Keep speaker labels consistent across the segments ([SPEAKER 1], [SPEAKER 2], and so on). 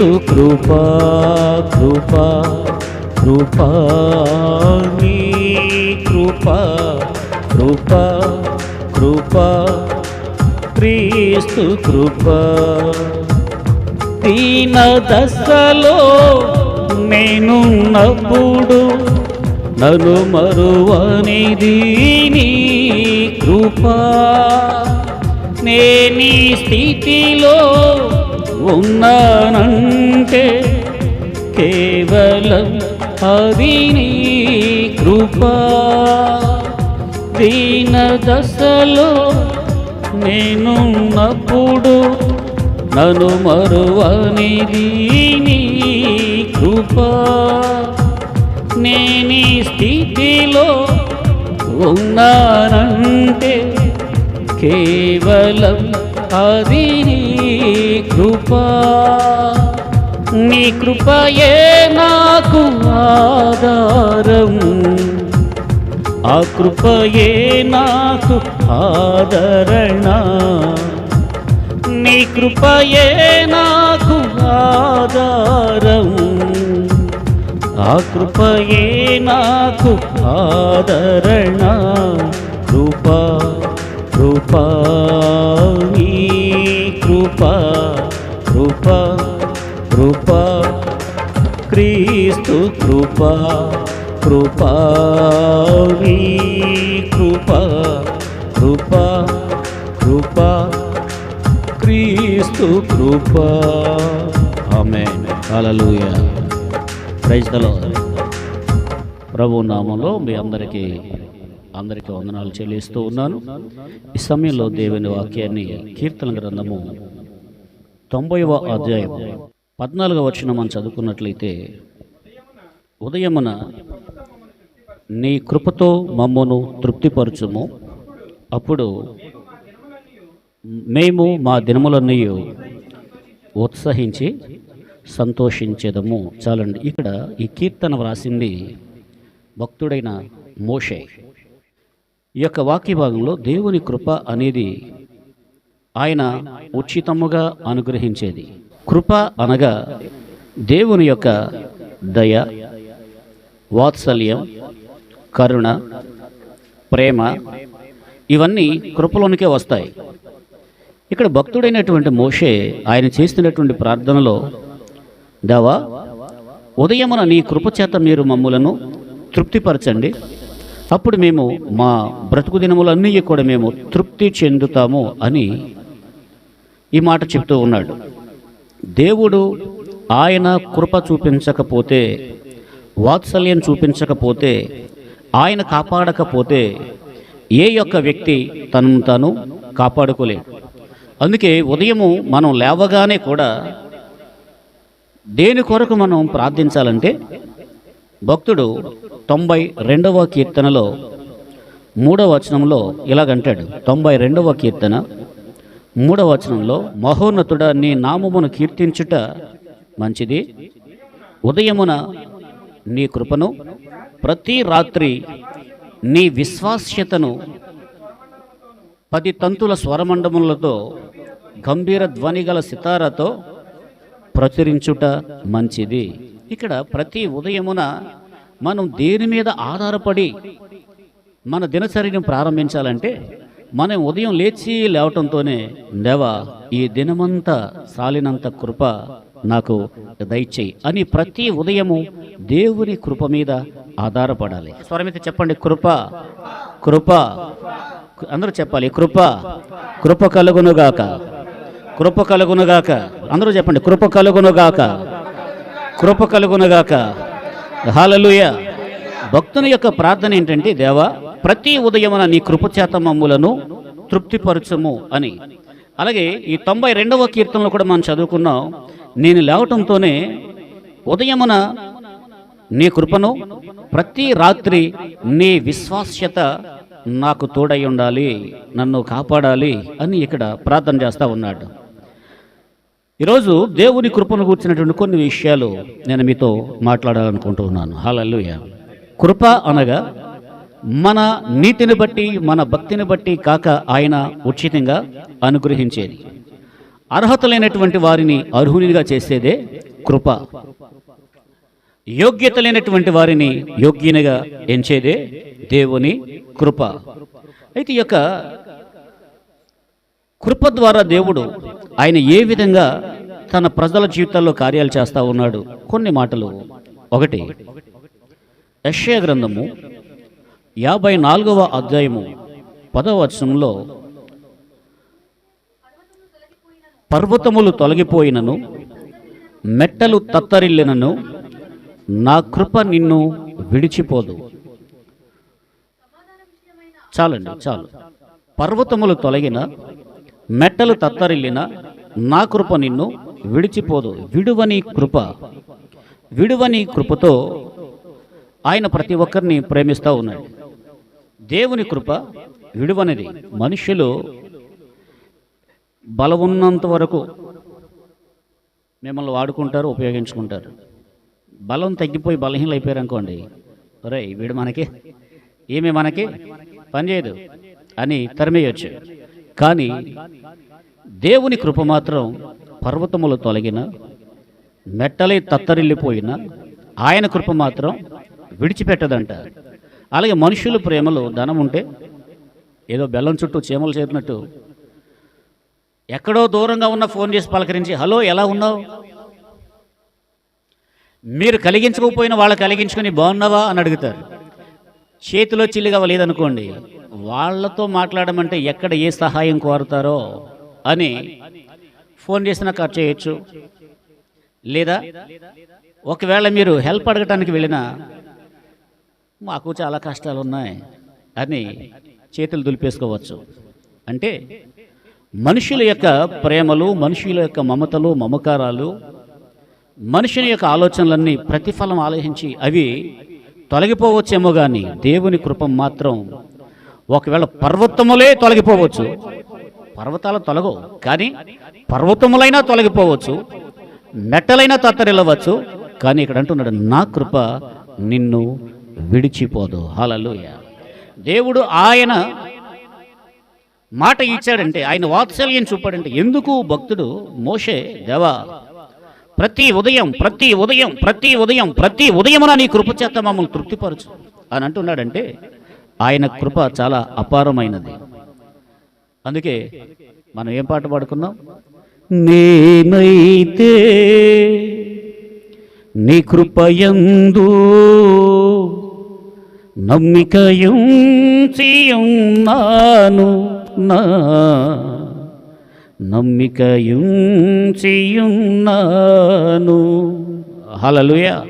[SPEAKER 1] యేసు కృప కృపా కృపా కృపా నీ కృపా కృపా కృపా క్రీస్తు కృపా. దీన దశలో నేనున్నప్పుడు నను మరువనిది నీ కృపా. నేని స్థితిలో ఉన్నానంటే కేవలం అది నీ కృపా. దీన దశలో నేనున్నప్పుడు నన్ను మరువనిది నీ కృపా. నేని స్థితిలో ఉన్నానంటే కేవలం అది నీ కృపా. నీ కృపయే నాకు ఆధారం. ఆ కృపయే నాకు ఆదరణ. నీ కృపయే నాకు ఆధారం. ఆ కృపయే నాకు ఆదరణ. కృప కృపా కృపా కృపా కృపా. క్రీస్తు కృపా కృపా నీ కృపా కృపా కృపా. క్రీస్తు కృపా. ఆమేన్. అలలుయ ప్రైజ్లో ప్రభు నామంలో మీ అందరికీ అందరికీ వందనాలు చెల్లిస్తూ ఉన్నాను. ఈ సమయంలో దేవుని వాక్యాన్ని కీర్తన గ్రంథము తొంభైవ అధ్యాయం పద్నాలుగవ వచ్చిన మనం చదువుకున్నట్లయితే ఉదయమున నీ కృపతో మమ్మను తృప్తిపరచుము. అప్పుడు మేము మా దినములన్నీ ఉత్సహించి సంతోషించేదము. చాలండి. ఇక్కడ ఈ కీర్తన వ్రాసింది భక్తుడైన మోషే. ఈ యొక్క వాక్య భాగంలో దేవుని కృప అనేది ఆయన ఉచితముగా అనుగ్రహించేది. కృప అనగా దేవుని యొక్క దయ వాత్సల్యం కరుణ ప్రేమ ఇవన్నీ కృపలోనికే వస్తాయి. ఇక్కడ భక్తుడైనటువంటి మోషే ఆయన చేస్తున్నటువంటి ప్రార్థనలో దేవా ఉదయమున నీ కృపచేత మీరు మమ్ములను తృప్తిపరచండి. అప్పుడు మేము మా బ్రతుకు దినములన్నీ కూడా మేము తృప్తి చెందుతాము అని ఈ మాట చెప్తూ ఉన్నాడు. దేవుడు ఆయన కృప చూపించకపోతే వాత్సల్యం చూపించకపోతే ఆయన కాపాడకపోతే ఏ యొక్క వ్యక్తి తనను తాను కాపాడుకోలేడు. అందుకే ఉదయము మనం లేవగానే కూడా దేని కొరకు మనం ప్రార్థించాలంటే భక్తుడు తొంభై రెండవ కీర్తనలో మూడవ వచనంలో ఇలాగంటాడు. తొంభై రెండవ కీర్తన మూడవ వచనంలో మహోన్నతుడ నీ నామమును కీర్తించుట మంచిది. ఉదయమున నీ కృపను ప్రతి రాత్రి నీ విశ్వాస్యతను పది తంతుల స్వరమండములతో గంభీర ధ్వని గల సితారతో ప్రచురించుట మంచిది. ఇక్కడ ప్రతి ఉదయమున మనం దేని మీద ఆధారపడి మన దినచర్యను ప్రారంభించాలంటే మనం ఉదయం లేచి లేవటంతోనే దేవా ఈ దినమంతా సాలినంత కృప నాకు దయచేయి అని ప్రతి ఉదయము దేవుని కృప మీద ఆధారపడాలి. స్వరమైతే చెప్పండి కృప కృప అందరూ చెప్పాలి కృప కృప కలుగునుగాక కృప కలుగునుగాక అందరూ చెప్పండి కృప కలుగునుగాక కృప కలుగునుగాక హాలలుయ భక్తుని యొక్క ప్రార్థన ఏంటంటే దేవా ప్రతి ఉదయమున నీ కృపచేత మమ్ములను తృప్తిపరచము అని. అలాగే ఈ తొంభై రెండవ కీర్తనలో కూడా మనం చదువుకున్నాం నేను లేవటంతోనే ఉదయమున నీ కృపను ప్రతి రాత్రి నీ విశ్వాస్యత నాకు తోడై ఉండాలి నన్ను కాపాడాలి అని ఇక్కడ ప్రార్థన చేస్తూ ఉన్నాడు. ఈరోజు దేవుని కృపను కూర్చున్నటువంటి కొన్ని విషయాలు నేను మీతో మాట్లాడాలనుకుంటున్నాను హాలల్లుయ. కృప అనగా మన నీతిని బట్టి మన భక్తిని బట్టి కాక ఆయన ఉచితంగా అనుగ్రహించేది. అర్హత లేనటువంటి వారిని అర్హునిగా చేసేదే కృప. యోగ్యత లేనటువంటి వారిని యోగ్యునిగా ఎంచేదే దేవుని కృప. అయితే ఈ యొక్క కృప ద్వారా దేవుడు ఆయన ఏ విధంగా తన ప్రజల జీవితాల్లో కార్యాలు చేస్తూ ఉన్నాడు? కొన్ని మాటలు. ఒకటి యెషయా గ్రంథము యాభై నాలుగవ అధ్యాయము పదవచనంలో పర్వతములు తొలగిపోయినను మెట్టలు తత్తరిల్లినను నా కృప నిన్ను విడిచిపోదు. చాలండి చాలు. పర్వతములు తొలగిన మెట్టలు తత్తరిల్లిన నా కృప నిన్ను విడిచిపోదు. విడువని కృప విడువని కృపతో ఆయన ప్రతి ఒక్కరిని ప్రేమిస్తూ ఉన్నాడు. దేవుని కృప విడువనిది. మనుషులు బలం ఉన్నంత వరకు మిమ్మల్ని వాడుకుంటారు ఉపయోగించుకుంటారు. బలం తగ్గిపోయి బలహీనలు అయిపోయారు అనుకోండి. ఒరే వీడు మనకి ఏమి మనకి పనిచేయదు అని తరిమేయచ్చు. కానీ దేవుని కృప మాత్రం పర్వతములు తొలగిన మెట్టలే తత్తరిల్లిపోయిన ఆయన కృప మాత్రం విడిచిపెట్టదంట. అలాగే మనుషుల ప్రేమలో ధనం ఉంటే ఏదో బెల్లం చుట్టూ చీమలు చేరినట్టు ఎక్కడో దూరంగా ఉన్న ఫోన్ చేసి పలకరించి హలో ఎలా ఉన్నావు? మీరు కలిగించకపోయిన వాళ్ళు కలిగించుకొని బాగున్నావా? అని అడుగుతారు. చేతిలో చిల్లిగా లేదనుకోండి వాళ్ళతో మాట్లాడమంటే ఎక్కడ ఏ సహాయం కోరుతారో? అని ఫోన్ చేసినా ఖర్చు చేయొచ్చు. లేదా ఒకవేళ మీరు హెల్ప్ అడగటానికి వెళ్ళినా మాకు చాలా కష్టాలు ఉన్నాయి అని చేతులు దులిపేసుకోవచ్చు. అంటే మనుషుల యొక్క ప్రేమలు మనుషుల యొక్క మమతలు మమకారాలు మనుషుని యొక్క ఆలోచనలన్నీ ప్రతిఫలం ఆలోచించి అవి తొలగిపోవచ్చేమో కానీ దేవుని కృప మాత్రం ఒకవేళ పర్వతములే తొలగిపోవచ్చు. పర్వతాలు తొలగవు. కానీ పర్వతములైనా తొలగిపోవచ్చు. మెట్టలైనా తత్తరిల్లవచ్చు. కానీ ఇక్కడ అంటున్నాడు నా కృప నిన్ను విడిచిపోదు. హలలుయ దేవుడు ఆయన మాట ఇచ్చాడంటే ఆయన వాత్సల్యం చూపాడంటే ఎందుకు భక్తుడు మోషే దేవా ప్రతి ఉదయం ప్రతి ఉదయం ప్రతి ఉదయం ప్రతి ఉదయమున నీ కృప చేత మమ్మల్ని తృప్తిపరచు అని అంటున్నాడంటే ఆయన కృప చాలా అపారమైనది. అందుకే మనం ఏం పాట పాడుకున్నాం? నేనైతే నీ కృపయందు నమ్మికయుంచియున్నాను నా. నమ్మికయుంచియున్నాను. హలలుయ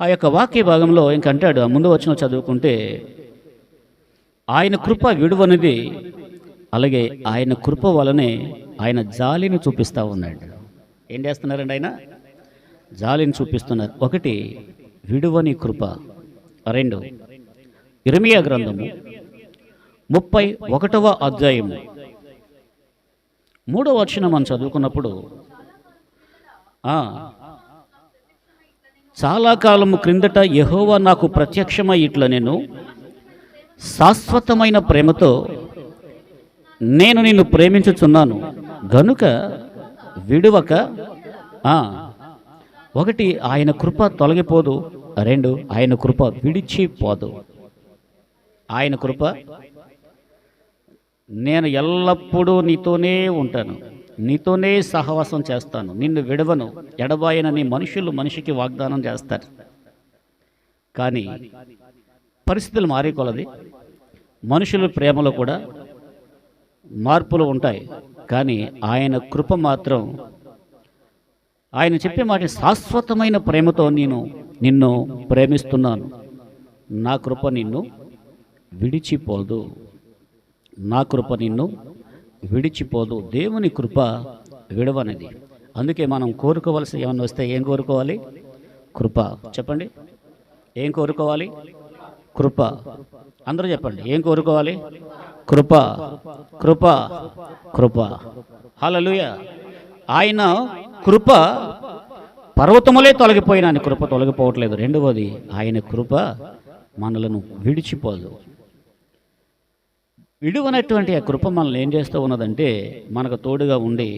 [SPEAKER 1] ఆ యొక్క వాక్య భాగంలో ఇంకంటాడు ఆ ముందు వచ్చిన చదువుకుంటే ఆయన కృప విడువనిది అలాగే ఆయన కృప వలనే ఆయన జాలిని చూపిస్తూ ఉన్నాడు. ఏం చేస్తున్నారండి ఆయన? జాలిని చూపిస్తున్నారు. ఒకటి విడువని కృప. రెండు. ఇరమియా గ్రంథము ముప్పై ఒకటవ అధ్యాయము. మూడవ వచ్చిన మనం చదువుకున్నప్పుడు చాలా కాలము క్రిందట యహోవా నాకు ప్రత్యక్షమై ఇట్లా నేను శాశ్వతమైన ప్రేమతో నేను నిన్ను ప్రేమించుచున్నాను. గనుక విడువక ఒకటి ఆయన కృప తొలగిపోదు. రెండు ఆయన కృప విడిచిపోదు. ఆయన కృప? నేను ఎల్లప్పుడూ నీతోనే ఉంటాను. నీతోనే సహవాసం చేస్తాను. నిన్ను విడవను. ఎడబాయనని మనుషులు మనిషికి వాగ్దానం చేస్తారు. కానీ పరిస్థితులు మారే కొలది మనుషుల ప్రేమలో కూడా మార్పులు ఉంటాయి. కానీ ఆయన కృప మాత్రం ఆయన చెప్పే మాట శాశ్వతమైన ప్రేమతో నేను నిన్ను ప్రేమిస్తున్నాను. నా కృప నిన్ను విడిచిపోదు. నా కృప నిన్ను విడిచిపోదు. దేవుని కృప విడవనిది. అందుకే మనం కోరుకోవలసి ఏమన్నా వస్తే ఏం కోరుకోవాలి? కృప. చెప్పండి. ఏం కోరుకోవాలి? కృప. అందరూ చెప్పండి. ఏం కోరుకోవాలి? కృప. కృప. కృప. హలలుయ ఆయన కృప పర్వతములే తొలగిపోయిన ఆయన కృప తొలగిపోవట్లేదు. రెండవది ఆయన కృప మనలను విడిచిపోదు. విడువనటువంటి ఆ కృప మనల్ని ఏం చేస్తూ ఉన్నదంటే మనకు తోడుగా ఉండి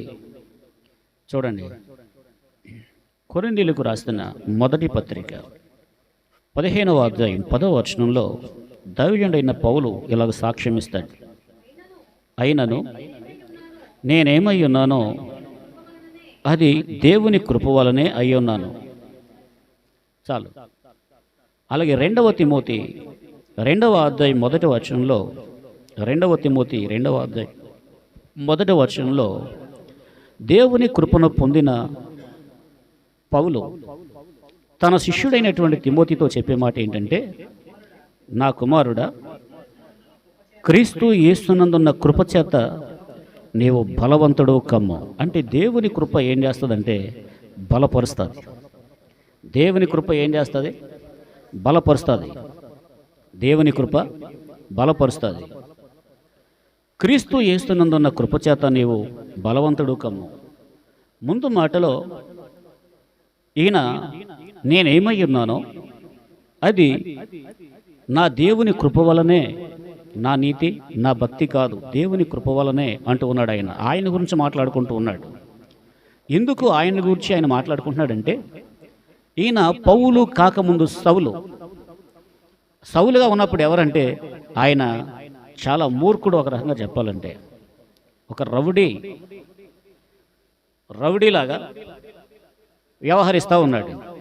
[SPEAKER 1] చూడండి కొరిందీలకు రాస్తున్న మొదటి పత్రిక పదిహేనవ అధ్యాయం పదవ వచనంలో దైవజుడైన పౌలు ఇలాగ సాక్ష్యం ఇస్తాడు అయినను నేనేమై ఉన్నానో అది దేవుని కృప వలనే అయి ఉన్నాను. చాలు. అలాగే రెండవ తిమోతి రెండవ అధ్యాయం మొదటి వచనంలో రెండవ తిమోతి రెండవ అధ్యాయం మొదటి వచనంలో దేవుని కృపను పొందిన పౌలు తన శిష్యుడైనటువంటి తిమోతితో చెప్పే మాట ఏంటంటే నా కుమారుడా క్రీస్తు యేసునందున్న కృపచేత నీవు బలవంతుడు కమ్ము. అంటే దేవుని కృప ఏం చేస్తుందంటే బలపరుస్తుంది. దేవుని కృప ఏం చేస్తుంది? బలపరుస్తుంది. దేవుని కృప బలపరుస్తుంది. క్రీస్తు ఏస్తున్నందున్న కృప చేత నీవు బలవంతుడు కమ్ము. ముందు మాటలో ఈయన నేనేమై ఉన్నానో అది నా దేవుని కృప వలనే నా నీతి నా భక్తి కాదు. దేవుని కృప వలనే అంటూ ఉన్నాడు ఆయన. ఆయన గురించి మాట్లాడుకుంటూ ఉన్నాడు. ఎందుకు ఆయన గురించి ఆయన మాట్లాడుకుంటున్నాడంటే ఈయన పౌలు కాకముందు సౌలు. సౌలుగా ఉన్నప్పుడు ఎవరంటే ఆయన చాలా మూర్ఖుడు ఒక రకంగా చెప్పాలంటే. ఒక రౌడీ. రౌడీలాగా వ్యవహరిస్తూ ఉన్నాడు.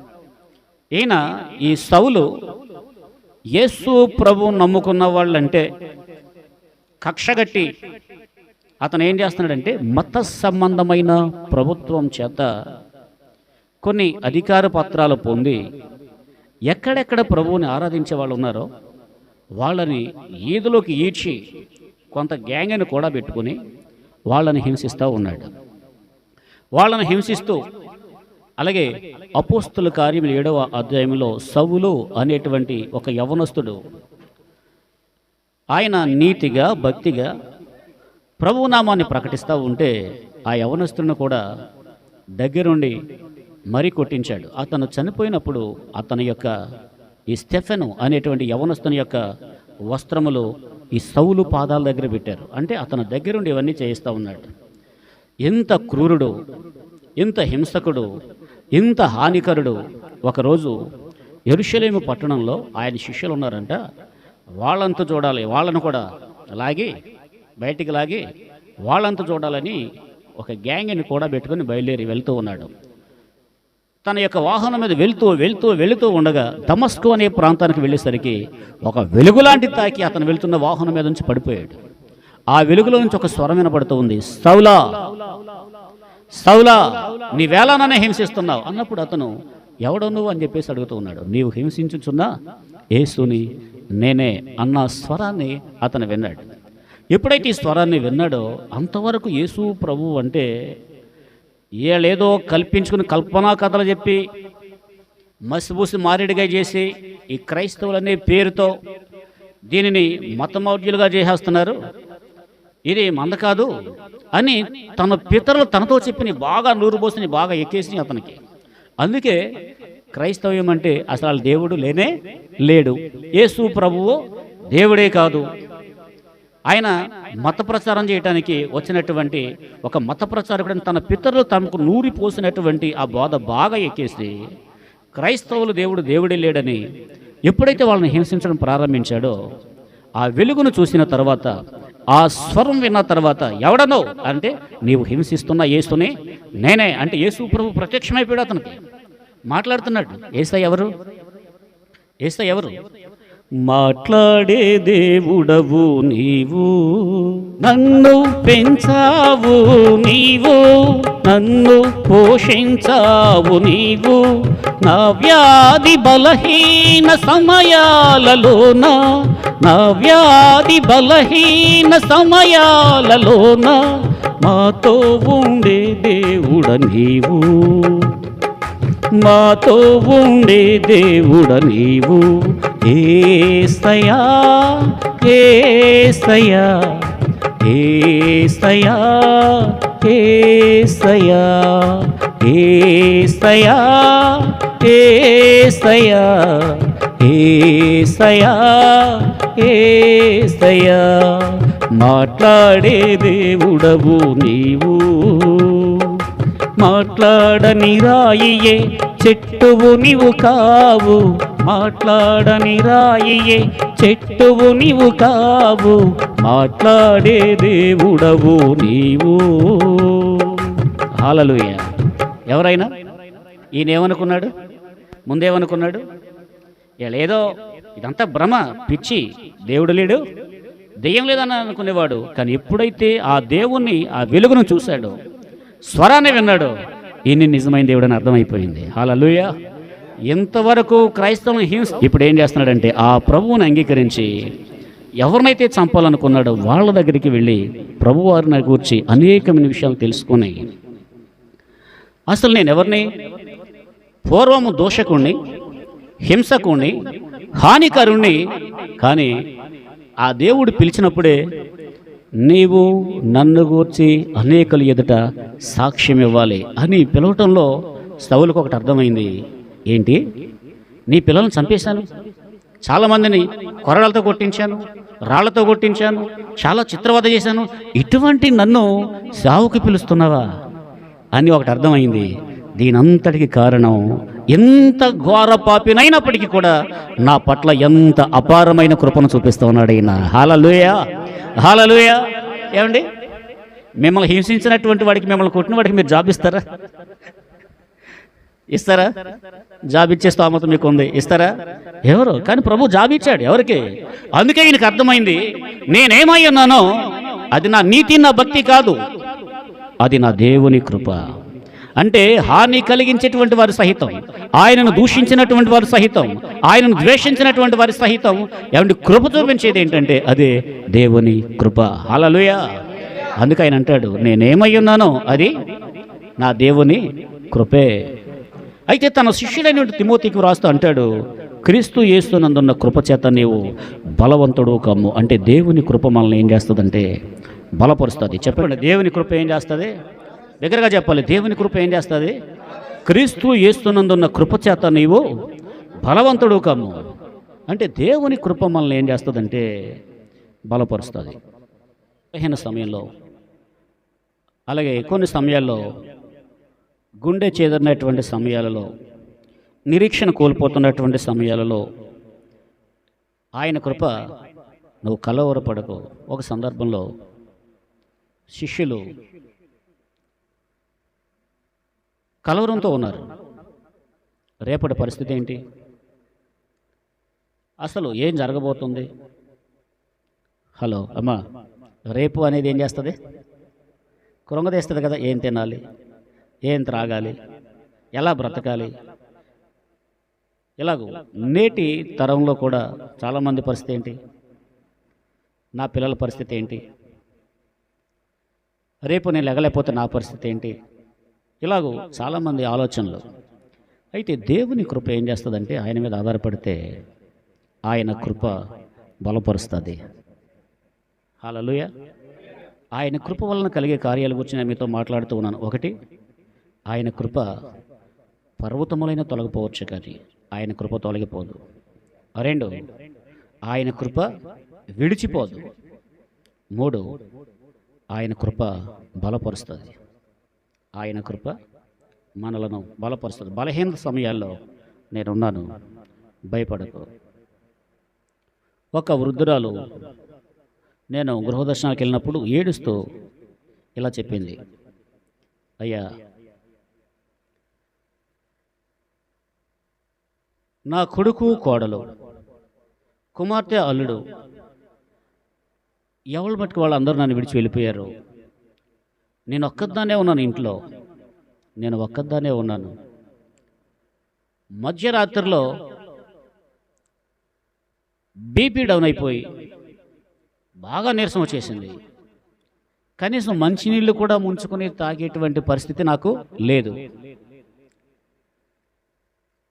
[SPEAKER 1] ఈయన ఈ సౌలు యేసు ప్రభు నమ్ముకున్న వాళ్ళంటే కక్షగట్టి అతను ఏం చేస్తున్నాడంటే మత సంబంధమైన ప్రభుత్వం చేత కొన్ని అధికార పత్రాలు పొంది ఎక్కడెక్కడ ప్రభువుని ఆరాధించే వాళ్ళు ఉన్నారో వాళ్ళని ఈదులోకి ఈడ్చి కొంత గ్యాంగ్ని కూడా పెట్టుకుని వాళ్ళని హింసిస్తూ ఉన్నాడు. వాళ్ళని హింసిస్తూ అలాగే అపోస్తుల కార్యములు ఏడవ అధ్యాయంలో సవులు అనేటువంటి ఒక యవనస్తుడు. ఆయన నీతిగా భక్తిగా ప్రభునామాన్ని ప్రకటిస్తూ ఉంటే ఆ యవనస్తుడిని కూడా దగ్గరుండి మరీ కొట్టించాడు. అతను చనిపోయినప్పుడు అతని యొక్క ఈ స్టెఫెను అనేటువంటి యవనస్తుని యొక్క వస్త్రములు ఈ సౌలు పాదాల దగ్గర పెట్టారు. అంటే అతను దగ్గరుండి ఇవన్నీ చేయిస్తూ ఉన్నాడు. ఎంత క్రూరుడు ఇంత హింసకుడు ఇంత హానికరుడు ఒకరోజు ఎరుషలేము పట్టణంలో ఆయన శిష్యులు ఉన్నారంట వాళ్ళంతా చూడాలి వాళ్ళను కూడా లాగి బయటికి లాగి వాళ్ళంతా చూడాలని ఒక గ్యాంగ్ని కూడా పెట్టుకొని బయలుదేరి వెళ్తూ ఉన్నాడు. తన యొక్క వాహనం మీద వెళ్తూ వెళ్తూ వెళుతూ ఉండగా దమస్కు అనే ప్రాంతానికి వెళ్ళేసరికి ఒక వెలుగులాంటి తాకి అతను వెళ్తున్న వాహనం మీద నుంచి పడిపోయాడు. ఆ వెలుగులో నుంచి ఒక స్వరం వినపడుతూ ఉంది సౌలా సౌలా నీ వేళననే హింసిస్తున్నావు. అన్నప్పుడు అతను ఎవడో నువ్వు? అని చెప్పేసి అడుగుతూ ఉన్నాడు. నీవు హింసించుచున్నా? ఏసుని నేనే అన్న స్వరాన్ని అతను విన్నాడు. ఎప్పుడైతే ఈ స్వరాన్ని విన్నాడో అంతవరకు యేసు ప్రభు అంటే ఏలేదో కల్పించుకుని కల్పనా కథలు చెప్పి మసిబూసి మారేడుగా చేసి ఈ క్రైస్తవులనే పేరుతో దీనిని మతమౌర్యులుగా చేసేస్తున్నారు. ఇది మంద కాదు అని తన పితరులు తనతో చెప్పిన బాగా నూరిపోసిని బాగా ఎక్కేసి అతనికి. అందుకే క్రైస్తవ్యం అంటే అసలు దేవుడు లేనే లేడు. యేసు ప్రభువు దేవుడే కాదు. ఆయన మత ప్రచారం చేయడానికి వచ్చినటువంటి ఒక మత ప్రచారకుడిని తన పితరులు తమకు నూరి పోసినటువంటి ఆ బోధ బాగా ఎక్కేసి క్రైస్తవులు దేవుడు దేవుడే లేడని ఎప్పుడైతే వాళ్ళని హింసించడం ప్రారంభించాడో ఆ వెలుగును చూసిన తర్వాత ఆ స్వరం విన్న తర్వాత ఎవడనో అంటే నీవు హింసిస్తున్న ఏసునే నేనే. అంటే యేసు ప్రభు ప్రత్యక్షమైపోయాడు అతనికి. మాట్లాడుతున్నాడు ఏసై ఎవరు? ఏసై ఎవరు? మాట్లాడే దేవుడవు నీవు. నన్ను పెంచావు నీవు. నన్ను పోషించావు నీవు. నా వ్యాధి బలహీన సమయాలలోన నా వ్యాధి బలహీన సమయాలలోన మాతో ఉండే దేవుడ నీవు. మాతో ఉండే దేవుడ నీవు. ఏస్తయా ఏస్తయా ఏస్తయా ఏస్తయా ఏస్తయా ఏస్తయా ఏస్తయా ఏస్తయా మాట్లాడే దేవుడవు నీవు. మాట్లాడని రాయియే చెట్టువు నీవు కావు. మాట్లాడని రాయియే చెట్టువు నీవు కావు. మాట్లాడే దేవుడవు నీవు. హాలలుయ. ఎవరైనా? ఈయనేమనుకున్నాడు? ముందేమనుకున్నాడు? ఏదో ఇదంతా భ్రమ పిచ్చి. దేవుడు లేడు దెయ్యం లేదని అనుకునేవాడు కానీ ఎప్పుడైతే ఆ దేవుణ్ణి ఆ వెలుగును చూశాడో స్వరాన్ని విన్నాడు. ఈయన నిజమైన దేవుడు అని అర్థమైపోయింది. హాలలుయ ఎంతవరకు క్రైస్తవం హింస ఇప్పుడు ఏం చేస్తున్నాడంటే ఆ ప్రభువుని అంగీకరించి ఎవరినైతే చంపాలనుకున్నాడో వాళ్ళ దగ్గరికి వెళ్ళి ప్రభువారిని గూర్చి అనేకమైన విషయాలు తెలుసుకుని అసలు నేను ఎవరిని? పూర్వము దోషకుణ్ణి హింసకుణ్ణి హానికరుణ్ణి కానీ ఆ దేవుడు పిలిచినప్పుడే నీవు నన్ను గూర్చి అనేకలు ఎదుట సాక్ష్యం ఇవ్వాలి అని పిలవటంలో సవులకు ఒకటి అర్థమైంది. ఏంటి? నీ పిల్లలను చంపేశాను. చాలామందిని కొరడాలతో కొట్టించాను రాళ్ళతో కొట్టించాను చాలా చిత్రవద చేశాను. ఇటువంటి నన్ను సావుకి పిలుస్తున్నావా? అని ఒకటి అర్థమైంది. దీనంతటికి కారణం ఎంత ఘోర పాపినైనప్పటికీ కూడా నా పట్ల ఎంత అపారమైన కృపను చూపిస్తూ ఉన్నాడు ఈయన. హాలలుయ! హాలలుయ! ఏమండి? మిమ్మల్ని హింసించినటువంటి వాడికి మిమ్మల్ని కొట్టిన వాడికి మీరు జాబ్ ఇస్తారా? ఇస్తారా? జాబ్ ఇచ్చే స్తోమత మీకు ఉంది ఇస్తారా? ఎవరు? కానీ ప్రభు జాబ్ ఇచ్చాడు ఎవరికి? అందుకే ఈయనకు అర్థమైంది నేనేమై ఉన్నానో అది నా నీతి నా భక్తి కాదు. అది నా దేవుని కృప. అంటే హాని కలిగించేటువంటి వారు సహితం ఆయనను దూషించినటువంటి వారు సహితం ఆయనను ద్వేషించినటువంటి వారి సహితం. ఏమంటే కృప చూపించేది ఏంటంటే అదే దేవుని కృప. అలలుయ అందుకు ఆయన అంటాడు నేనేమై ఉన్నానో అది నా దేవుని కృపే. అయితే తన శిష్యుడైన తిమోతికి వ్రాస్తూ అంటాడు క్రీస్తు యేస్తునందున్న కృపచేత నీవు బలవంతుడు కమ్ము. అంటే దేవుని కృప మనల్ని ఏం చేస్తుందంటే బలపరుస్తుంది. చెప్పండి దేవుని కృప ఏం చేస్తుంది? దగ్గరగా చెప్పాలి. దేవుని కృప ఏం చేస్తుంది? క్రీస్తు ఏస్తున్నందున్న కృప చేత నీవు బలవంతుడు కమ్ము అంటే దేవుని కృప మనల్ని ఏం చేస్తుందంటే బలపరుస్తుంది. బలహీన సమయంలో అలాగే కొన్ని సమయాల్లో గుండె చేదరినటువంటి సమయాలలో నిరీక్షణ కోల్పోతున్నటువంటి సమయాలలో ఆయన కృప నువ్వు కలవరపడకు. ఒక సందర్భంలో శిష్యులు కలవరంతో ఉన్నారు. రేపటి పరిస్థితి ఏంటి? అసలు ఏం జరగబోతుంది? హలో అమ్మా రేపు అనేది ఏం చేస్తుంది? కృంగదీస్తుంది కదా ఏం తినాలి? ఏం త్రాగాలి? ఎలా బ్రతకాలి? ఇలాగూ నేటి తరంలో కూడా చాలామంది పరిస్థితి ఏంటి? నా పిల్లల పరిస్థితి ఏంటి? రేపు నేను లెగలేకపోతే నా పరిస్థితి ఏంటి? ఇలాగో చాలామంది ఆలోచనలు. అయితే దేవుని కృప ఏం చేస్తుందంటే ఆయన మీద ఆధారపడితే ఆయన కృప బలపరుస్తుంది. హాలలుయ. ఆయన కృప వలన కలిగే కార్యాల గురించి నేను మీతో మాట్లాడుతూ ఉన్నాను. ఒకటి ఆయన కృప పర్వతములైన తొలగిపోవచ్చు కానీ ఆయన కృప తొలగిపోదు. రెండు ఆయన కృప విడిచిపోదు. మూడు ఆయన కృప బలపరుస్తుంది. ఆయన కృప మనలను బలపరుస్తుంది. బలహీన సమయాల్లో నేనున్నాను. భయపడకు. ఒక వృద్ధురాలు నేను గృహదర్శనానికి వెళ్ళినప్పుడు ఏడుస్తూ ఇలా చెప్పింది. అయ్యా నా కొడుకు కోడలు కుమార్తె అల్లుడు ఎవరు బట్టి వాళ్ళందరూ నన్ను విడిచి వెళ్ళిపోయారు? నేను ఒక్కదానే ఉన్నాను ఇంట్లో. నేను ఒక్కదానే ఉన్నాను. మధ్యరాత్రిలో బీపీ డౌన్ అయిపోయి బాగా నీరసం వచ్చేసింది. కనీసం మంచినీళ్ళు కూడా ముంచుకొని తాగేటువంటి పరిస్థితి నాకు లేదు.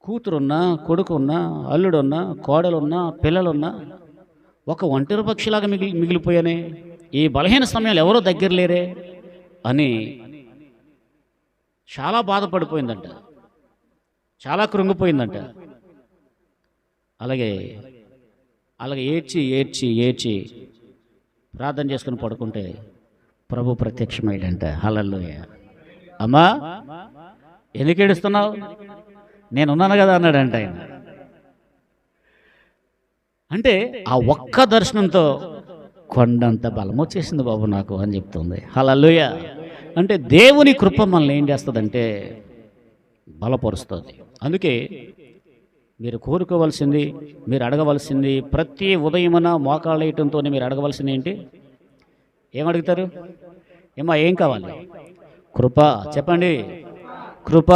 [SPEAKER 1] కూతురున్నా కొడుకున్నా అల్లుడున్నా కోడలున్నా పిల్లలున్నా ఒక ఒంటరి పక్షిలాగా మిగిలి మిగిలిపోయానే. ఈ బలహీన సమయాలు ఎవరో దగ్గర లేరే. అని చాలా బాధపడిపోయిందంట. చాలా కృంగిపోయిందంట. అలాగే అలాగే ఏడ్చి ఏడ్చి ఏడ్చి ప్రార్థన చేసుకుని పడుకుంటే ప్రభు ప్రత్యక్షమయ్యాడంట. హలల్లోయ. అమ్మా ఎందుకు ఏడుస్తున్నావు? నేనున్నాను కదా అన్నాడంట ఆయన. అంటే ఆ ఒక్క దర్శనంతో కొండంత బలం వచ్చేసింది బాబు నాకు అని చెప్తుంది. హలలుయ అంటే దేవుని కృప మనల్ని ఏం చేస్తుందంటే బలపరుస్తుంది. అందుకే మీరు కోరుకోవాల్సింది మీరు అడగవలసింది ప్రతి ఉదయమున మోకాళ్ళేయటంతో మీరు అడగవలసింది ఏంటి? ఏం అడుగుతారు? ఏమా ఏం కావాలి? కృప. చెప్పండి. కృప.